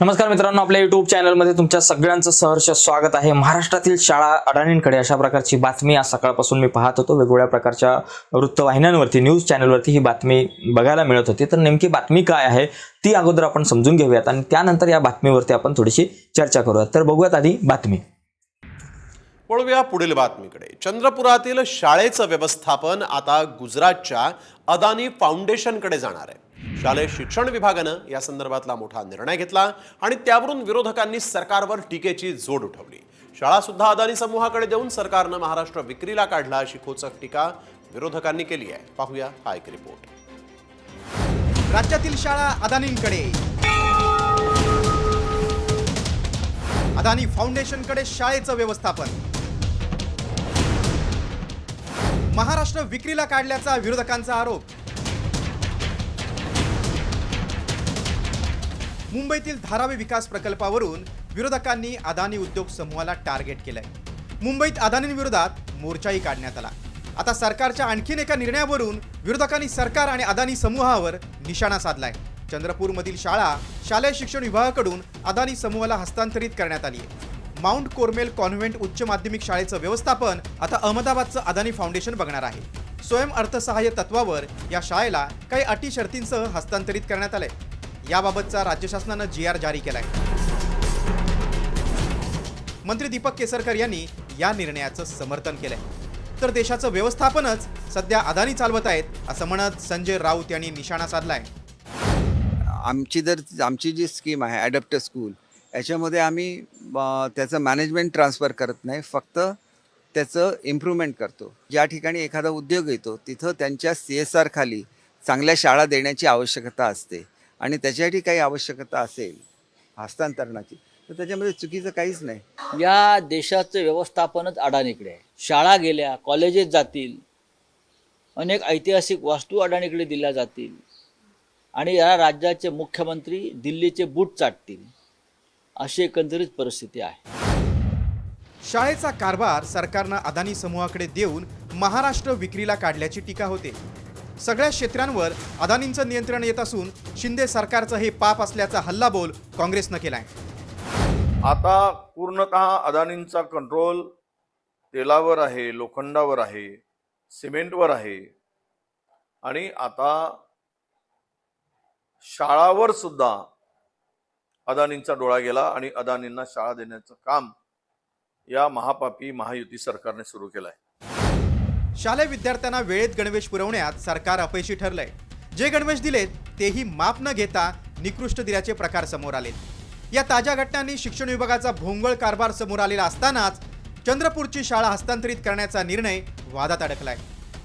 नमस्कार मित्रांनो आपल्या युट्यूब चॅनलमध्ये तुमच्या सगळ्यांचं सहर्ष स्वागत आहे. महाराष्ट्रातील शाळा अडाणींकडे अशा प्रकारची बातमी आज सकाळपासून मी पाहत होतो. वेगवेगळ्या प्रकारच्या वृत्तवाहिन्यांवरती न्यूज चॅनलवरती ही बातमी बघायला मिळत होती. तर नेमकी बातमी काय आहे ती अगोदर आपण समजून घेऊयात आणि त्यानंतर या बातमीवरती आपण थोडीशी चर्चा करूयात. तर बघूयात आधी बातमी. वळूया पुढील बातमीकडे. चंद्रपुरातील शाळेचं व्यवस्थापन आता गुजरातच्या अदानी फाउंडेशनकडे जाणार आहे. शालेय शिक्षण विभागानं या संदर्भातला मोठा निर्णय घेतला आणि त्यावरून विरोधकांनी सरकारवर टीकेची जोड उठवली. शाळा सुद्धा अदानी समूहाकडे देऊन सरकारनं महाराष्ट्र विक्रीला काढला अशी खोचक टीका विरोधकांनी केली आहे. पाहूया हा एक रिपोर्ट. राज्यातील शाळा अदानींकडे. अदानी फाउंडेशनकडे शाळेचं व्यवस्थापन. महाराष्ट्र विक्रीला काढल्याचा विरोधकांचा आरोप. मुंबईतील धारावी विकास प्रकल्पावरून विरोधकांनी अदानी उद्योग समूहाला टार्गेट केलंय. मुंबईत अदानींविरोधात मोर्चाही काढण्यात आला. आता सरकारच्या आणखीन एका निर्णयावरून विरोधकांनी सरकार आणि अदानी समूहावर निशाणा साधलाय. चंद्रपूरमधील शाळा शालेय शिक्षण विभागाकडून अदानी समूहाला हस्तांतरित करण्यात आली आहे माउंट कोर्मेल कॉन्व्हेंट उच्च माध्यमिक शाळेचं व्यवस्थापन आता अहमदाबादचं अदानी फाउंडेशन बघणार आहे. स्वयं अर्थसहाय्य तत्वावर या शाळेला काही अटी शर्तींसह हस्तांतरित करण्यात आलंय. याबाबतचा राज्य शासनानं जी आर जारी केलाय. मंत्री दीपक केसरकर यांनी या निर्णयाचं समर्थन केलंय. तर देशाचं व्यवस्थापनच सध्या अदानी चालवत आहेत असं म्हणत संजय राऊत यांनी निशाणा साधलाय. आमची जर आमची जी स्कीम आहे अडॅप्ट स्कूल याच्यामध्ये आम्ही त्याचं मॅनेजमेंट ट्रान्सफर करत नाही. फक्त त्याचं इम्प्रूव्हमेंट करतो. ज्या ठिकाणी एखादा उद्योग येतो तिथं त्यांच्या सी एस आर खाली चांगल्या शाळा देण्याची आवश्यकता असते. आणि त्याच्यासाठी काही आवश्यकता असेल हस्तांतरणाची तर त्याच्यामध्ये चुकीचं काहीच नाही. या देशाचं व्यवस्थापनच अडाणीकडे आहे. शाळा गेल्या कॉलेजेस जातील अनेक ऐतिहासिक वास्तू अडाणीकडे दिल्या जातील. आणि या राज्याचे मुख्यमंत्री दिल्लीचे बूट चाटतील. अशी एकंदरीत परिस्थिती आहे. शाळेचा कारभार सरकारनं अदानी समूहाकडे देऊन महाराष्ट्र विक्रीला काढल्याची टीका होते. सगळ्या क्षेत्रांवर अदानींचं नियंत्रण येत असून शिंदे सरकारचं हे पाप असल्याचा हल्लाबोल काँग्रेसनं केलाय. आता पूर्णतः अदानींचा कंट्रोल तेलावर आहे लोखंडावर आहे सिमेंटवर आहे. आणि आता शाळावर सुद्धा अदानींचा डोळा गेला आणि अदानींना शाळा देण्याचं काम या महापापी महायुती सरकारने सुरू केलंय. शालेय विद्यार्थ्यांना वेळेत गणवेश पुरवण्यात सरकार अपयशी ठरलंय. जे गणवेश दिलेत तेही माप न घेता निकृष्ट दिल्याचे प्रकार समोर आले या ताज्या घटनांनी शिक्षण विभागाचा भोंगळ कारभार समोर आलेला असतानाच चंद्रपूरची शाळा हस्तांतरित करण्याचा निर्णय वादात अडकलाय.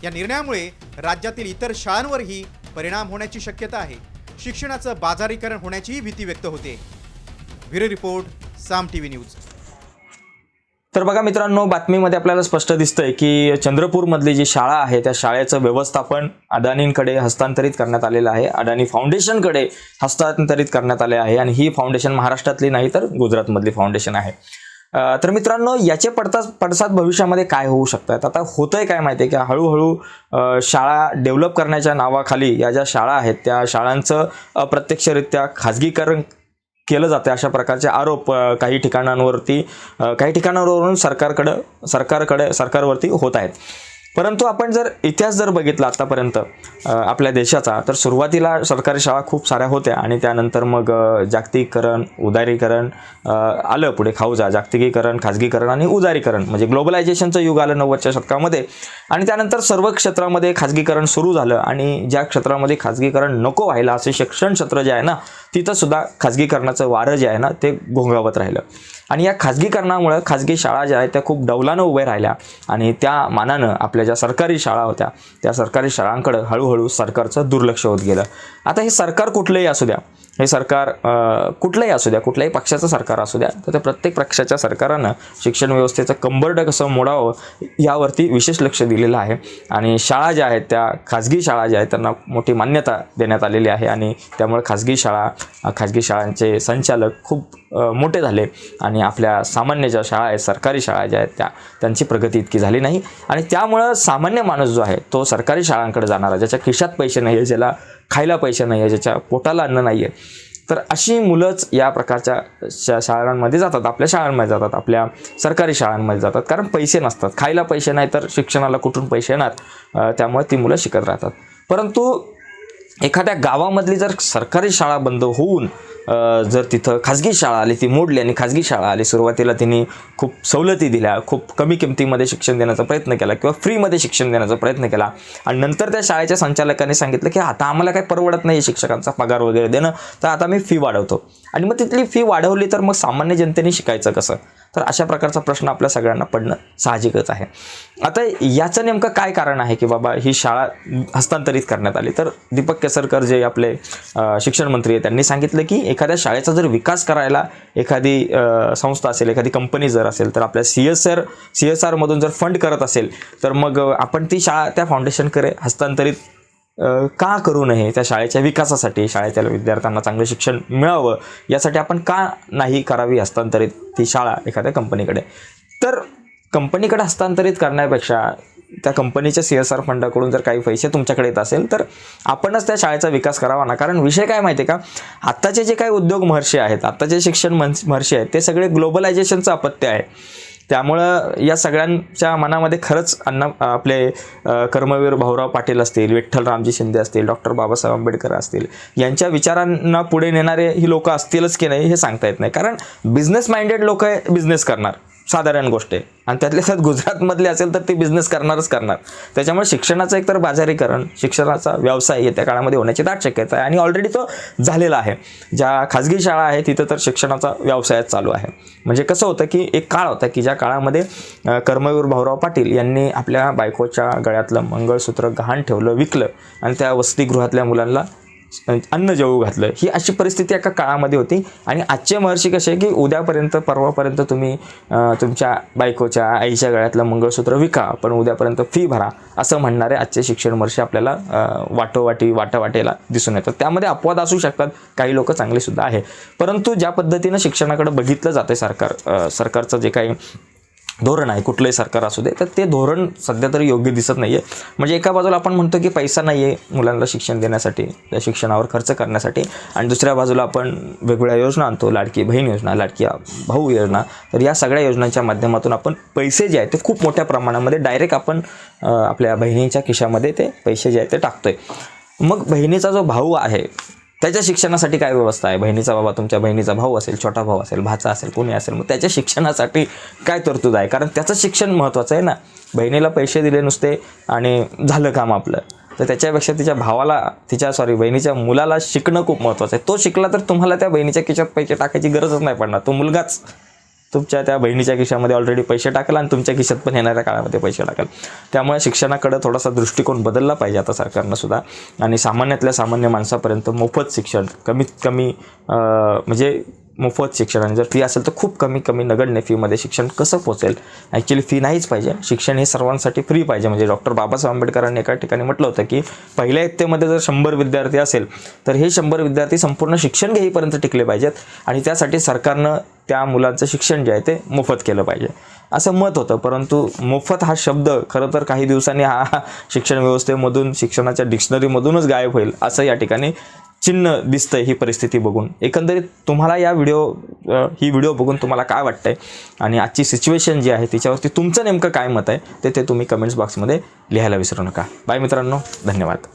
या निर्णयामुळे राज्यातील इतर शाळांवरही परिणाम होण्याची शक्यता आहे. शिक्षणाचं बाजारीकरण होण्याचीही भीती व्यक्त होते. Bureau report Saam TV news. तर बघा मित्रांनो बातमीमध्ये आपल्याला स्पष्ट दिसतंय की चंद्रपूरमधली जी शाळा आहे त्या शाळेचं व्यवस्थापन अदानींकडे हस्तांतरित करण्यात आलेलं आहे. अडाणी फाउंडेशनकडे हस्तांतरित करण्यात आले आहे आणि ही फाउंडेशन महाराष्ट्रातली नाही तर गुजरातमधली फाउंडेशन आहे. तर मित्रांनो याचे पडताच पडसाद भविष्यामध्ये काय होऊ शकतात? आता होतंय काय माहिती आहे की? हळूहळू शाळा डेव्हलप करण्याच्या नावाखाली या ज्या शाळा आहेत त्या शाळांचं अप्रत्यक्षरित्या खाजगीकरण केलं जातं अशा प्रकारचे आरोप काही ठिकाणांवरती काही ठिकाणांवरून सरकारकडं सरकारकडे सरकारवरती होत आहेत. परंतु आपण जर इतिहास जर बघितला आतापर्यंत आपल्या देशाचा तर सुरुवातीला सरकारी शाळा खूप साऱ्या होत्या आणि त्यानंतर मग जागतिकीकरण उदारीकरण आलं पुढे खाऊजा जागतिकीकरण खाजगीकरण आणि उदारीकरण म्हणजे ग्लोबलायझेशनचं युग आलं नव्वदच्या शतकामध्ये. आणि त्यानंतर सर्व क्षेत्रामध्ये खाजगीकरण सुरू झालं आणि ज्या क्षेत्रामध्ये खाजगीकरण नको व्हायला असे शिक्षण क्षेत्र जे आहे ना तिथंसुद्धा खाजगीकरणाचं वारं जे आहे ना ते घोंगावत राहिलं. आणि या खाजगीकरणामुळं खाजगी शाळा ज्या आहेत त्या खूप डौलानं उभ्या राहिल्या. आणि त्या मानानं आपल्या ज्या सरकारी शाळा होत्या त्या सरकारी शाळांकडं हळूहळू सरकारचं दुर्लक्ष होत गेलं. आता हे सरकार कुठलंही असू द्या हे सरकार कुठलंही असू द्या कुठल्याही पक्षाचं सरकार असू द्या तर त्या प्रत्येक पक्षाच्या सरकारानं शिक्षण व्यवस्थेचं कंबरड कसं मोडावं यावरती विशेष लक्ष दिलेलं आहे. आणि शाळा ज्या आहेत त्या खाजगी शाळा ज्या आहेत त्यांना मोठी मान्यता देण्यात आलेली आहे. आणि त्यामुळे खाजगी शाळा खाजगी शाळांचे संचालक खूप मोठे झाले. आणि आणि आपल्या सामान्य ज्या शाळा आहेत सरकारी शाळा ज्या आहेत त्या त्यांची प्रगती इतकी झाली नाही. आणि त्यामुळं सामान्य माणूस जो आहे तो सरकारी शाळांकडे जाणारा ज्याच्या खिशात पैसे नाही आहे ज्याला खायला पैसे नाही आहे ज्याच्या पोटाला अन्न नाही आहे तर अशी मुलंच या प्रकारच्या शा शाळांमध्ये जातात आपल्या शाळांमध्ये जातात आपल्या सरकारी शाळांमध्ये जातात. कारण पैसे नसतात. खायला पैसे नाही तर शिक्षणाला कुठून पैसे येणार? त्यामुळे ती मुलं शिकत राहतात. परंतु एखाद्या गावामधली जर सरकारी शाळा बंद होऊन जर तिथं खाजगी शाळा आली ती मोडली आणि खाजगी शाळा आली सुरुवातीला तिने खूप सवलती दिल्या खूप कमी किमतीमध्ये शिक्षण देण्याचा प्रयत्न केला किंवा फ्रीमध्ये शिक्षण देण्याचा प्रयत्न केला. आणि नंतर त्या शाळेच्या संचालकांनी सांगितलं की आता आम्हाला काही परवडत नाही शिक्षकांचा पगार वगैरे देणं तर आता मी फी वाढवतो. आणि मग तिथली फी वाढवली तर मग सामान्य जनतेने शिकायचं कसं? तर अशा प्रकारचा प्रश्न आपल्या सगळ्यांना पडणं साहजिकच आहे. आता याचं नेमकं काय कारण आहे की बाबा ही शाळा हस्तांतरित करण्यात आली? तर दीपक केसरकर जे आपले शिक्षण मंत्री आहे त्यांनी सांगितलं की एखाद्या शाळेचा जर विकास करायला एखादी संस्था असेल एखादी कंपनी जर असेल तर आपल्या C S R C S आरमधून जर फंड करत असेल तर मग आपण ती शाळा त्या फाउंडेशनकडे हस्तांतरित का करू नये त्या शाळेच्या विकासासाठी? शाळेतील विद्यार्थ्यांना चांगलं शिक्षण मिळावं यासाठी आपण का नाही करावी हस्तांतरित ती शाळा एखाद्या कंपनीकडे? तर कंपनीकडे हस्तांतरित करण्यापेक्षा त्या कंपनीच्या सी एस आर फंडाकडून जर काही पैसे तुमच्याकडे येत असेल तर आपणच त्या शाळेचा विकास करावा ना? कारण विषय काय माहिती आहे का? आत्ताचे जे काही उद्योग महर्षी आहेत आत्ताचे शिक्षण मन महर्षी आहेत ते सगळे ग्लोबलायझेशनचं अपत्य आहे. त्यामुळं या सगळ्यांच्या मनामध्ये खरंच अण्णा आपले कर्मवीर भाऊराव पाटील असतील विठ्ठल रामजी शिंदे असतील डॉक्टर बाबासाहेब आंबेडकर असतील यांच्या विचारांना पुढे नेणारे ही लोक असतीलच की नाही हे सांगता येत नाही. कारण बिझनेस माइंडेड लोक बिझनेस करणार. साधारण गोष्ट आहे. आणि त्यातल्या त्यात गुजरातमधले असेल तर ते बिझनेस करणारच करणार. त्याच्यामुळे शिक्षणाचं एकतर बाजारीकरण शिक्षणाचा व्यवसाय येत्या काळामध्ये होण्याची दाट शक्यता आहे. आणि ऑलरेडी तो झालेला आहे. ज्या खाजगी शाळा आहे तिथं तर शिक्षणाचा व्यवसायच चालू आहे. म्हणजे कसं होतं की एक काळ होता की ज्या काळामध्ये कर्मवीर भाऊराव पाटील यांनी आपल्या बायकोच्या गळ्यातलं मंगळसूत्र गहाण ठेवलं विकलं. आणि त्या वसतिगृहातल्या मुलांना अन्न जेवू घातलं ही अशी परिस्थिती एका काळामध्ये होती. आणि आजचे महर्षी कसे आहे की उद्यापर्यंत परवापर्यंत तुम्ही तुमच्या बायकोच्या आईच्या गळ्यातलं मंगळसूत्र विका पण उद्यापर्यंत फी भरा असं म्हणणारे आजचे शिक्षण महर्षी आपल्याला वाटोवाटी वाटावाटेला दिसून येतात. त्यामध्ये अपवाद असू शकतात. काही लोक चांगले सुद्धा आहे. परंतु ज्या पद्धतीनं शिक्षणाकडे बघितलं जाते सरकार सरकारचं जे काही धोरण आहे कुठलंही सरकार असू दे तर ते धोरण सध्या तरी योग्य दिसत नाही आहे म्हणजे एका बाजूला आपण म्हणतो की पैसा नाही आहे मुलांना शिक्षण देण्यासाठी त्या शिक्षणावर खर्च करण्यासाठी आणि दुसऱ्या बाजूला आपण वेगवेगळ्या योजना आणतो लाडकी बहीण योजना लाडकी भाऊ योजना तर या सगळ्या योजनांच्या माध्यमातून आपण पैसे जे आहेत ते खूप मोठ्या प्रमाणामध्ये डायरेक्ट आपण आपल्या बहिणीच्या खिशामध्ये ते पैसे जे आहेत ते टाकतो आहे मग बहिणीचा जो भाऊ आहे त्याच्या शिक्षणासाठी काय व्यवस्था आहे? बहिणीचा बाबा तुमच्या बहिणीचा भाऊ असेल छोटा भाऊ असेल भाचा असेल कोणी असेल मग त्याच्या शिक्षणासाठी काय तरतूद आहे? कारण त्याचं शिक्षण महत्त्वाचं आहे ना. बहिणीला पैसे दिले नुसते आणि झालं काम आपलं. तर त्याच्यापेक्षा तिच्या भावाला तिच्या सॉरी बहिणीच्या मुलाला शिकणं खूप महत्त्वाचं आहे. तो शिकला तर तुम्हाला त्या बहिणीच्या खिशात पैसे टाकायची गरजच नाही पडणार. तो मुलगाच. तुमच्या त्या बहिणीच्या खिशामध्ये ऑलरेडी पैसे टाकेल आणि तुमच्या खिशात पण येणाऱ्या काळामध्ये पैसे टाकेल. त्यामुळे शिक्षणाकडे थोडासा दृष्टिकोन बदलला पाहिजे आता सरकारनं सुद्धा. आणि सामान्यातल्या सामान्य माणसापर्यंत मोफत शिक्षण कमीत कमी म्हणजे मोफत शिक्षण आणि जर फी असेल तर खूप कमी कमी नगण्य फीमध्ये शिक्षण कसं पोचेल ॲक्च्युली फी नाहीच पाहिजे. शिक्षण हे सर्वांसाठी फ्री पाहिजे. म्हणजे डॉक्टर बाबासाहेब आंबेडकरांनी एका ठिकाणी म्हटलं होतं की पहिल्या इयत्तेमध्ये जर शंभर विद्यार्थी असेल तर हे शंभर विद्यार्थी संपूर्ण शिक्षण घेईपर्यंत टिकले पाहिजेत आणि त्यासाठी सरकारनं त्या मुलांचं शिक्षण जे आहे ते मोफत केलं पाहिजे. असं मत होतं. परंतु मोफत हा शब्द खरं तर काही दिवसांनी हा शिक्षण व्यवस्थेमधून शिक्षणाच्या डिक्शनरीमधूनच गायब होईल असं या ठिकाणी चिन्ह दिसतंय ही परिस्थिती बघून. एकंदरीत तुम्हाला या व्हिडिओ ही व्हिडिओ बघून तुम्हाला काय वाटतंय? आणि आजची सिच्युएशन जी आहे तिच्यावरती तुमचं नेमकं काय मत आहे? ते ते तुम्ही कमेंट्स बॉक्समध्ये लिहायला विसरू नका. बाय मित्रांनो धन्यवाद.